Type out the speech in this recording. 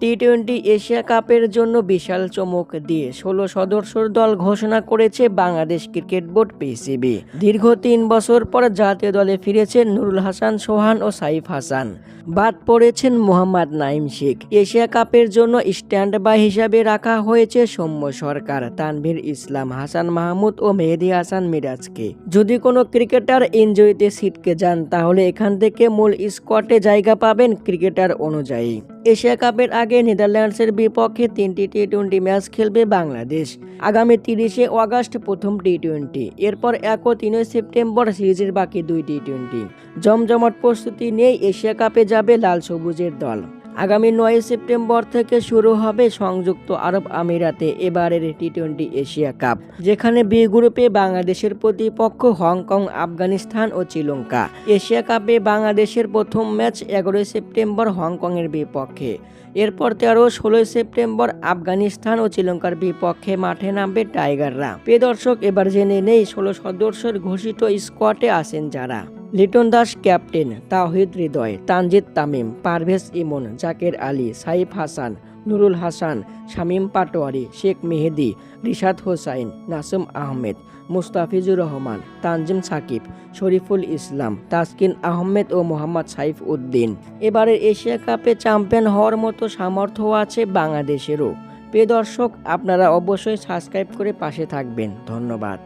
টি twenty Asia কাপের জন্য বিশাল চমক দিয়ে ষোলো সদস্যর দল ঘোষণা করেছে বাংলাদেশ ক্রিকেট বোর্ড পিসিবি দীর্ঘ তিন বছর পর জাতীয় দলে ফিরেছেন নুরুল হাসান, সোহান ও সাইফ হাসান। বাদ পড়েছেন মোহাম্মদ নাইম শেখ। এশিয়া কাপের জন্য স্ট্যান্ড বাই হিসাবে রাখা হয়েছে সৌম্য সরকার, তানভীর ইসলাম, হাসান মাহমুদ ও মেহেদি হাসান মিরাজকে। যদি কোনো ক্রিকেটার ইনজয়তে সিটকে যান, তাহলে এখান থেকে মূল স্কোয়াডে জায়গা পাবেন ক্রিকেটার অনুযায়ী। এশিয়া কাপের আগে নেদারল্যান্ডসের বিপক্ষে তিনটি টি টোয়েন্টি ম্যাচ খেলবে বাংলাদেশ। আগামী তিরিশে অগাস্ট প্রথম টি টোয়েন্টি এরপর এক ও তিনই সেপ্টেম্বর সিরিজের বাকি দুই টি টোয়েন্টি জমজমাট প্রস্তুতি নিয়ে এশিয়া কাপে যাবে লাল সবুজের দল। আগামী নয় সেপ্টেম্বর থেকে শুরু হবে সংযুক্ত আরব আমিরাতে এবারের টি টোয়েন্টি এশিয়া কাপ, যেখানে বি গ্রুপে বাংলাদেশের প্রতিপক্ষ হংকং, আফগানিস্তান ও শ্রীলঙ্কা। এশিয়া কাপে বাংলাদেশের প্রথম ম্যাচ এগারোই সেপ্টেম্বর হংকংয়ের বিপক্ষে। এরপর তেরো ষোলোই সেপ্টেম্বর আফগানিস্তান ও শ্রীলঙ্কার বিপক্ষে মাঠে নামবে টাইগাররা। প্রিয় দর্শক, এবার জেনে নেই ষোলো সদস্যের ঘোষিত স্কোয়াডে আসেন যারা। লিটন দাস ক্যাপ্টেন, তাহিদ হৃদয়, তানজিদ তামিম, পারভেজ ইমন, জাকের আলী, সাইফ হাসান, নুরুল হাসান, শামীম পাটোয়ারি, শেখ মেহেদি, রিশাদ হোসাইন, নাসুম আহমেদ, মুস্তাফিজুর রহমান, তানজিম সাকিব, শরীফুল ইসলাম, তাসকিন আহমেদ ও মোহাম্মদ সাইফ উদ্দিন। এবারের এশিয়া কাপে চ্যাম্পিয়ন হওয়ার মতো সামর্থ্য আছে বাংলাদেশেরও। প্রিয় দর্শক, আপনারা অবশ্যই সাবস্ক্রাইব করে পাশে থাকবেন। ধন্যবাদ।